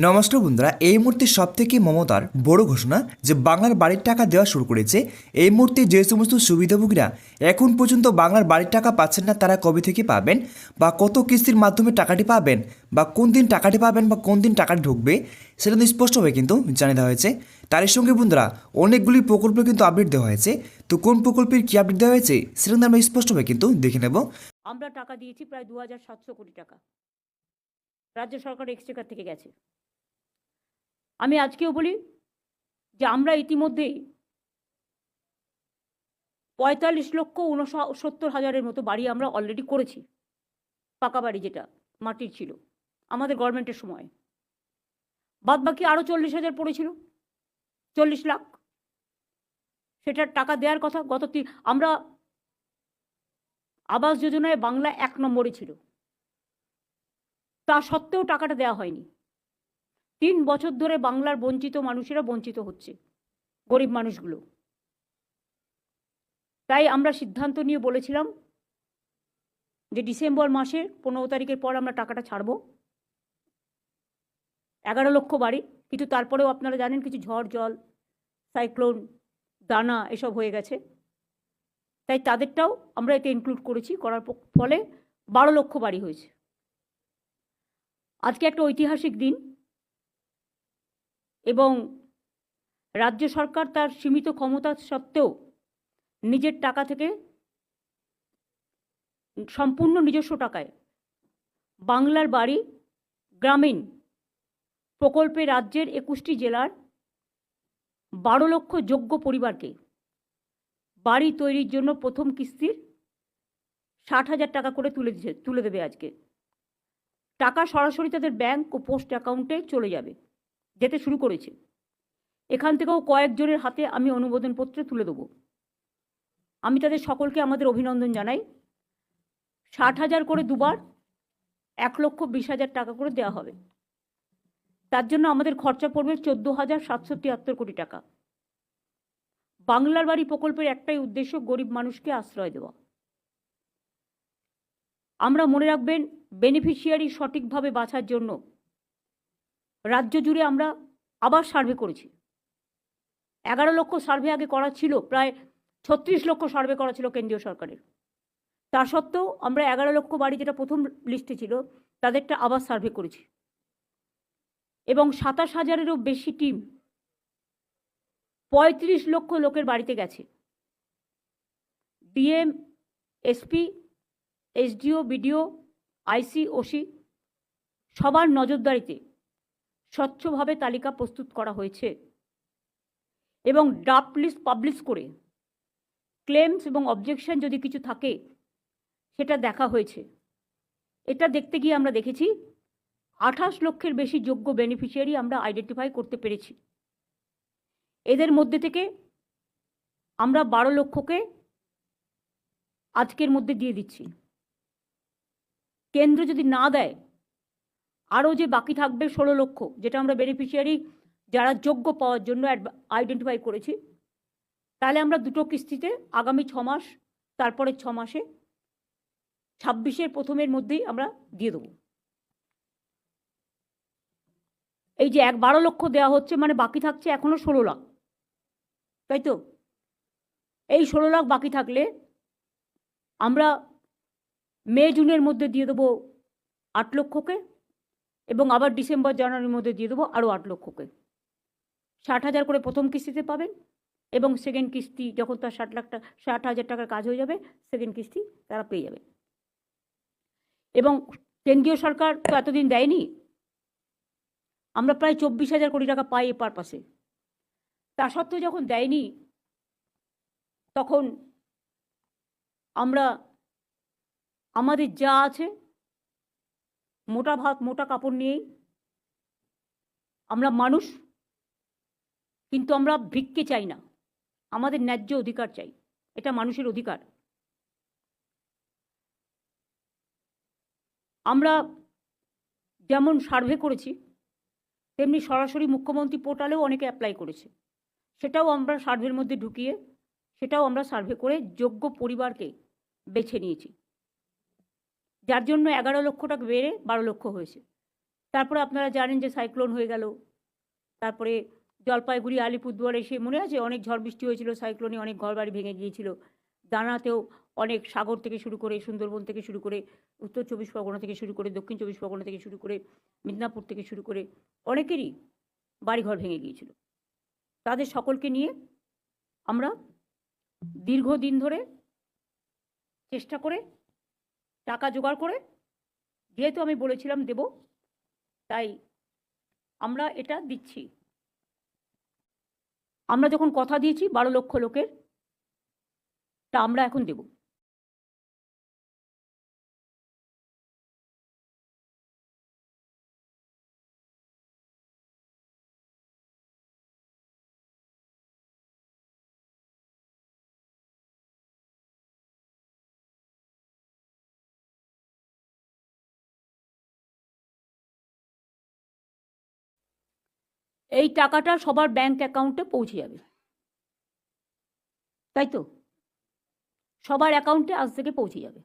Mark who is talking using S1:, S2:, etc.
S1: নমস্কার বন্ধুরা, এই মুহূর্তে সব থেকে মমতার বড় ঘোষণা যে বাংলার বাড়ির টাকা দেওয়া শুরু করেছে। এই মুহূর্তে যে সমস্ত সুবিধাভোগীরা এখন পর্যন্ত বাংলার বাড়ির টাকা পাচ্ছেন না, তারা কবে থেকে পাবেন? বা কত কিস্তির মাধ্যমে টাকাটি পাবেন? বা কোন দিন টাকাটি পাবেন? বা কোন দিন টাকাটি ঢুকবে? সেটা কিন্তু স্পষ্টভাবে কিন্তু জানিয়ে দেওয়া হয়েছে। তার সঙ্গে বন্ধুরা, অনেকগুলি প্রকল্প কিন্তু আপডেট দেওয়া হয়েছে। তো কোন প্রকল্পের কী আপডেট দেওয়া হয়েছে, সেটা কিন্তু আমরা স্পষ্টভাবে কিন্তু দেখে নেব।
S2: আমরা টাকা দিয়েছি প্রায় দু হাজার সাতশো কোটি টাকা। রাজ্য সরকার এক্সচেকার থেকে গেছে। আমি আজকেও বলি যে আমরা ইতিমধ্যেই পঁয়তাল্লিশ লক্ষ উনসত্তর হাজারের মতো বাড়ি আমরা অলরেডি করেছি। পাকা বাড়ি যেটা, মাটির ছিল, আমাদের গভর্নমেন্টের সময়। বাদ বাকি আরও চল্লিশ হাজার পড়েছিল, চল্লিশ লাখ। সেটার টাকা দেওয়ার কথা গত তিন, আমরা আবাস যোজনায় বাংলা এক নম্বরে ছিল। তা সত্ত্বেও টাকাটা দেওয়া হয়নি। তিন বছর ধরে বাংলার বঞ্চিত মানুষেরা বঞ্চিত হচ্ছে, গরিব মানুষগুলো। তাই আমরা সিদ্ধান্ত নিয়ে বলেছিলাম যে ডিসেম্বর মাসের পনেরো তারিখের পর আমরা টাকাটা ছাড়ব। এগারো লক্ষ বাড়ি, কিন্তু তারপরেও আপনারা জানেন কিছু ঝড়, জল, সাইক্লোন, দানা এসব হয়ে গেছে। তাই তাদেরটাও আমরা এতে ইনক্লুড করেছি, করার ফলে বারো লক্ষ বাড়ি হয়েছে। আজকে একটা ঐতিহাসিক দিন। এবং রাজ্য সরকার তার সীমিত ক্ষমতা সত্ত্বেও নিজের টাকা থেকে সম্পূর্ণ নিজস্ব টাকায় বাংলার বাড়ি গ্রামীণ প্রকল্পে রাজ্যের একুশটি জেলার বারো লক্ষ যোগ্য পরিবারকে বাড়ি তৈরির জন্য প্রথম কিস্তির ষাট হাজার টাকা করে তুলে দিচ্ছে তুলে দেবে আজকে। টাকা সরাসরি তাদের ব্যাংক ও পোস্ট অ্যাকাউন্টে চলে যাবে। যেতে শুরু করেছে। এখান থেকেও কয়েকজনের হাতে আমি অনুমোদনপত্র তুলে দেবো। আমি তাদের সকলকে আমাদের অভিনন্দন জানাই। ষাট হাজার করে দুবার এক লক্ষ বিশ হাজার টাকা করে দেওয়া হবে। তার জন্য আমাদের খরচা পড়বে চোদ্দ হাজার সাতশো তিয়াত্তর কোটি টাকা। বাংলার বাড়ি প্রকল্পের একটাই উদ্দেশ্য গরিব মানুষকে আশ্রয় দেওয়া। আমরা মনে রাখবেন বেনিফিশিয়ারি সঠিকভাবে বাছার জন্য রাজ্য জুড়ে আমরা আবার সার্ভে করেছি। এগারো লক্ষ সার্ভে আগে করা ছিল, প্রায় ছত্রিশ লক্ষ সার্ভে করা ছিল কেন্দ্রীয় সরকারের। তা সত্ত্বেও আমরা এগারো লক্ষ বাড়ি যেটা প্রথম লিস্টে ছিল, তাদেরটা আবার সার্ভে করেছি। এবং সাতাশ হাজারেরও বেশি টিম পঁয়ত্রিশ লক্ষ লোকের বাড়িতে গেছে। DM SP SDO BDO IC OC সবার নজরদারিতে স্বচ্ছভাবে তালিকা প্রস্তুত করা হয়েছে এবং ড্রাফট লিস্ট পাবলিশ করে ক্লেমস এবং অবজেকশন যদি কিছু থাকে, সেটা দেখা হয়েছে। এটা দেখতে গিয়ে আমরা দেখেছি আঠাশ লক্ষের বেশি যোগ্য বেনিফিশিয়ারি আমরা আইডেন্টিফাই করতে পেরেছি। এদের মধ্যে থেকে আমরা বারো লক্ষকে আজকের মধ্যে দিয়ে দিচ্ছি। কেন্দ্র যদি না দেয় আরও যে বাকি থাকবে ষোলো লক্ষ, যেটা আমরা বেনিফিশিয়ারি যারা যোগ্য পাওয়ার জন্য আইডেন্টিফাই করেছি, তাহলে আমরা দুটো কিস্তিতে আগামী ছ মাস, তারপরে ছ মাসে ছাব্বিশের প্রথমের মধ্যেই আমরা দিয়ে দেবো। এই যে এক বারো লক্ষ দেওয়া হচ্ছে মানে বাকি থাকছে এখনও ষোলো লাখ। তাই তো? এই ষোলো লাখ বাকি থাকলে আমরা মে, জুনের মধ্যে দিয়ে দেবো আট লক্ষকে। এবং আবার ডিসেম্বর, জানুয়ারির মধ্যে দিয়ে দেবো আরও আট লক্ষকে। ষাট হাজার করে প্রথম কিস্তিতে পাবেন এবং সেকেন্ড কিস্তি যখন তার ষাট লাখ টাকা ষাট হাজার টাকার কাজ হয়ে যাবে সেকেন্ড কিস্তি তারা পেয়ে যাবে। এবং কেন্দ্রীয় সরকার তো এতদিন দেয়নি। আমরা প্রায় চব্বিশ হাজার কোটি টাকা পাই এ পারপাসে। তা সত্ত্বেও যখন দেয়নি, তখন আমরা, আমাদের যা আছে মোটা ভাত, মোটা কাপড় নিয়েই আমরা মানুষ, কিন্তু আমরা ভিক্ষে চাই না। আমাদের ন্যায্য অধিকার চাই। এটা মানুষের অধিকার। আমরা যেমন সার্ভে করেছি, তেমনি সরাসরি মুখ্যমন্ত্রী পোর্টালেও অনেকে অ্যাপ্লাই করেছে। সেটাও আমরা সার্ভের মধ্যে ঢুকিয়ে, সেটাও আমরা সার্ভে করে যোগ্য পরিবারকে বেছে নিয়েছি। যার জন্য এগারো লক্ষ টাকা বেড়ে বারো লক্ষ হয়েছে। তারপরে আপনারা জানেন যে সাইক্লোন হয়ে গেল। তারপরে জলপাইগুড়ি, আলিপুরদুয়ারে সে মনে আছে? অনেক ঝড় বৃষ্টি হয়েছিল, সাইক্লোনে অনেক ঘরবাড়ি ভেঙে গিয়েছিল। দানাতেও অনেক সাগর থেকে শুরু করে, সুন্দরবন থেকে শুরু করে, উত্তর চব্বিশ পরগনা থেকে শুরু করে, দক্ষিণ চব্বিশ পরগনা থেকে শুরু করে, মিদনাপুর থেকে শুরু করে অনেকেরই বাড়িঘর ভেঙে গিয়েছিল। তাদের সকলকে নিয়ে আমরা দীর্ঘদিন ধরে চেষ্টা করে টাকা জোগাড় করে, যেহেতু আমি বলেছিলাম দেব, তাই আমরা এটা দিচ্ছি। আমরা যখন কথা দিয়েছি, বারো লক্ষ লোকের, তা আমরা এখন দেব। এই টাকাটা সবার ব্যাংক অ্যাকাউন্টে পৌঁছে যাবে। তাই তো? সবার অ্যাকাউন্টে আজ থেকে পৌঁছে যাবে।